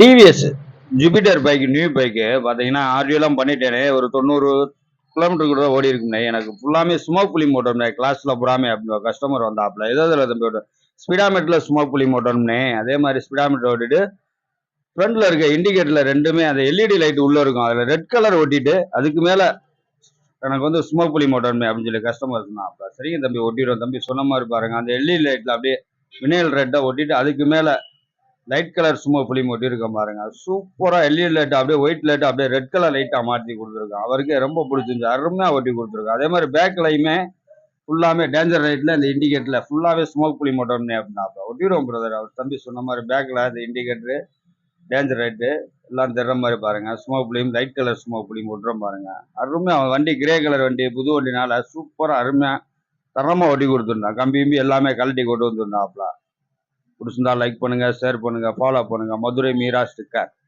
TVS Jupiter bike new bike பார்த்தீங்கன்னா ஆர்டியோலாம் பண்ணிட்டேனே ஒரு தொண்ணூறு கிலோமீட்டர் கூட ஓடி இருக்குண்ணே எனக்கு ஃபுல்லாமே ஸ்மோக் புலி மோட்டர்னே கிளாஸில் போடாமே அப்படி கஸ்டமர் வந்தாப்புல. ஏதோ இதில் தம்பி ஸ்பீடாமீட்டரில் ஸ்மோக் புலி மோட்டர்னே அதே மாதிரி ஸ்பீடாமீட்டர் ஓட்டிட்டு ஃப்ரண்ட்டில் இருக்க இண்டிகேட்டரில் ரெண்டுமே அந்த எல்இடி லைட் உள்ளே இருக்கும். அதில் ரெட் கலர் ஒட்டிட்டு அதுக்கு மேலே எனக்கு வந்து ஸ்மோக் புலி மோட்டர்மே அப்படின்னு சொல்லி கஸ்டமர் சொன்னான் சரிங்க தம்பி ஒட்டிடுவோம் தம்பி. சொன்ன மாதிரி பாருங்கள் அந்த எல்இடி லைட்டில் அப்படியே வினைல் ரெட்டை ஒட்டிட்டு அதுக்கு மேலே லைட் கலர் சும்மா புளி மட்டும் பாருங்க. சூப்பராக எல்இடி லைட் அப்படியே ஒயிட் லைட் அப்படியே ரெட் கலர் லைட்டாக மாற்றி கொடுத்துருக்கோம் அவருக்கே ரொம்ப பிடிச்சிருந்துச்சு. அருமையாக ஒட்டி கொடுத்துருக்கான் அதே மாதிரி பேக்லையுமே ஃபுல்லாமே டேஞ்சர் லைட்டில் இந்த இண்டிகேட்டரில் ஃபுல்லாகவே ஸ்மோக் புளி மட்டும் அப்படின்னா ஒட்டிடுவோம் பிரதர் அவர் தம்பி சொன்ன மாதிரி பேக்கில் இந்த இண்டிகேட்டரு டேஞ்சர் லைட்டு எல்லாம் தர்ற மாதிரி பாருங்கள் ஸ்மோக் புளியும் லைட் கலர் ஸ்மோக் புளியும் ஒட்டுறோம் பாருங்கள் அருமையாக அவன் வண்டி கிரே கலர் வண்டி புது வண்டினால சூப்பராக அருமையாக தரமாக ஒட்டி கொடுத்துருந்தான் கம்பி கம்பி எல்லாமே கழட்டி கொண்டு வந்துருந்தாப்ல. பிடிச்சிருந்தா லைக் பண்ணுங்க ஷேர் பண்ணுங்க ஃபாலோ பண்ணுங்க. மதுரை மீரா ஸ்டிக்கர்